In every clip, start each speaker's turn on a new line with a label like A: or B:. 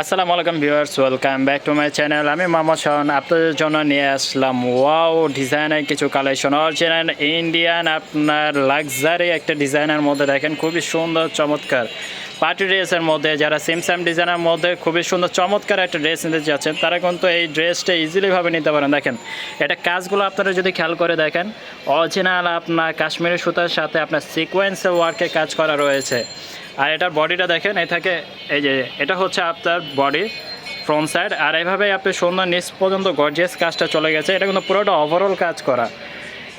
A: আসসালামু আলাইকুম viewers, welcome back to my channel. আমি মোহাম্মদ শাহন আপনাদের জন্য নিয়ে আসলাম ওয়াও ডিজাইনের কিছু কালেকশন অরিজিনাল ইন্ডিয়ান আপনার লাক্সারি একটা ডিজাইনের মধ্যে দেখেন, খুবই সুন্দর, চমৎকার। পার্টি ড্রেসের মধ্যে, যারা সেম সেম ডিজাইনের মধ্যে খুবই সুন্দর, চমৎকার একটা ড্রেস নিতে যাচ্ছেন, তারা কিন্তু এই ড্রেসটা ইজিলিভাবে নিতে পারেন। দেখেন, এটা কাজগুলো আপনারা যদি খেয়াল করে দেখেন অরিজিনাল আপনার কাশ্মীরি সুতার সাথে আপনার সিকোয়েন্সের ওয়ার্কে কাজ করা রয়েছে। আর এটার বডিটা দেখেন, এই থাকে, এই যে, এটা হচ্ছে আপনার বডি ফ্রন্ট সাইড আর এইভাবেই আপনি সুন্দর নিচ পর্যন্ত গর্জিয়াস কাজটা চলে গেছে। এটা কিন্তু পুরোটা ওভারঅল কাজ করা।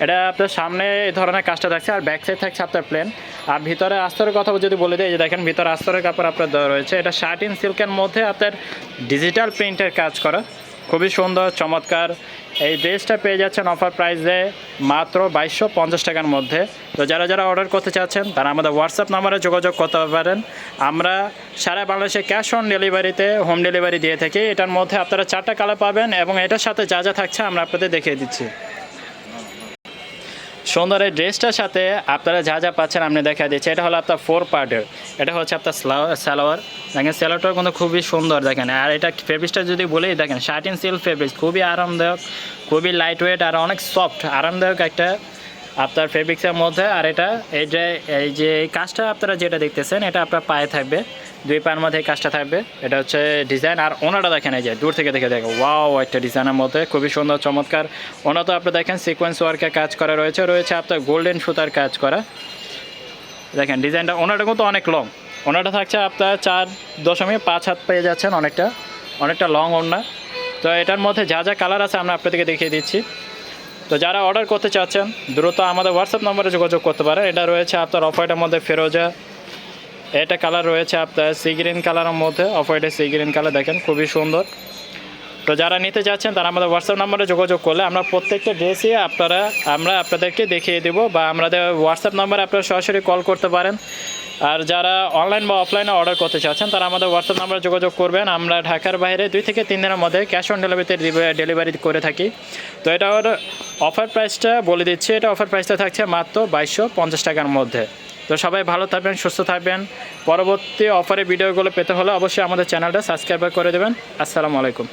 A: এটা আপনার সামনে এই ধরনের কাজটা থাকছে আর ব্যাক সাইড থাকছে আপনার প্লেন আর ভিতরে আস্তরের কথা যদি বলে দিই যে দেখেন, ভিতরে আস্তরের কাপড় আপনার দেওয়া রয়েছে। এটা শার্ট ইন সিল্কের মধ্যে আপনার ডিজিটাল প্রিন্টের কাজ করা। খুবই সুন্দর, চমৎকার। এই ড্রেসটা পেয়ে যাচ্ছেন অফার প্রাইসে মাত্র বাইশশো পঞ্চাশ টাকার মধ্যে। তো যারা যারা অর্ডার করতে চাচ্ছেন, তারা আমাদের হোয়াটসঅ্যাপ নাম্বারে যোগাযোগ করতে পারেন। আমরা সারা বাংলাদেশে ক্যাশ অন ডেলিভারিতে হোম ডেলিভারি দিয়ে থাকি। এটার মধ্যে আপনারা চারটা কালার পাবেন এবং এটার সাথে যা যা থাকছে আমরা আপনাদের দেখিয়ে দিচ্ছি। সুন্দর এই ড্রেসটার সাথে আপনারা যা যা পাচ্ছেন আপনি দেখা দিচ্ছে। এটা হলো আপনার ফোর পার্টের এটা হচ্ছে আপনার সালোয়ার। দেখেন, সালোয়ারটাও কিন্তু খুবই সুন্দর দেখেন। আর এটা ফেব্রিকটা যদি বলেই দেখেন শার্ট ইন সিল্ক ফেব্রিক্স খুবই আরামদায়ক, খুবই লাইট ওয়েট আর অনেক সফট আরামদায়ক একটা আপনার ফেব্রিক্সের মধ্যে, আর এটা এই যে এই যে এই কাজটা আপনারা যেটা দেখতেছেন, এটা আপনার পায়ে থাকবে, দুই পায়ের মধ্যে এই কাজটা থাকবে। এটা হচ্ছে ডিজাইন আর ওনাটা দেখেন এই যে, দূর থেকে দেখে দেখো ওয়াও একটা ডিজাইনের মধ্যে, খুবই সুন্দর, চমৎকার। ওনা তো আপনি দেখেন সিকোয়েন্স ওয়ার্কের কাজ করা রয়েছে রয়েছে আপনার গোল্ডেন সুতার কাজ করা। দেখেন ডিজাইনটা ওনাটা কিন্তু অনেক লং ওনাটা থাকছে আপনার চার দশমিক পাঁচ হাত পেয়ে যাচ্ছেন অনেকটা অনেকটা লং ওনা তো এটার মধ্যে যা যা কালার আছে আমরা আপনাদেরকে দেখিয়ে দিচ্ছি। তো যারা অর্ডার করতে চাচ্ছেন, দ্রুত আমাদের হোয়াটসঅ্যাপ নম্বরে যোগাযোগ করতে পারেন। এটা রয়েছে আপনার অফ হোয়াইটের মধ্যে ফেরোজা। এটা কালার রয়েছে আপনার সি গ্রিন কালারের মধ্যে। অফ হোয়াইটের সি গ্রিন কালার দেখেন, খুবই সুন্দর। তো যারা নিতে চাচ্ছেন তারা আমাদের হোয়াটসঅ্যাপ নম্বরে যোগাযোগ করলে আমরা প্রত্যেকটা ড্রেসই আপনারা, আমরা আপনাদেরকে দেখিয়ে দেবো বা আমাদের হোয়াটসঅ্যাপ নম্বরে আপনারা সরাসরি কল করতে পারেন। আর যারা অনলাইন বা অফলাইনে অর্ডার করতে চাচ্ছেন, তারা আমাদের হোয়াটসঅ্যাপ নম্বরে যোগাযোগ করবেন। আমরা ঢাকার বাইরে দুই থেকে তিন দিনের মধ্যে ক্যাশ অন ডেলিভারিতে ডেলিভারি করে থাকি। তো এটা অফার প্রাইসটা বলে দিচ্ছি, এটা অফার প্রাইসটা থাকছে মাত্র বাইশশো পঞ্চাশ টাকার মধ্যে। তো সবাই ভালো থাকবেন, সুস্থ থাকবেন। পরবর্তী অফারে ভিডিওগুলো পেতে হলে অবশ্যই আমাদের চ্যানেলটা সাবস্ক্রাইব করে দেবেন। আসসালামু আলাইকুম।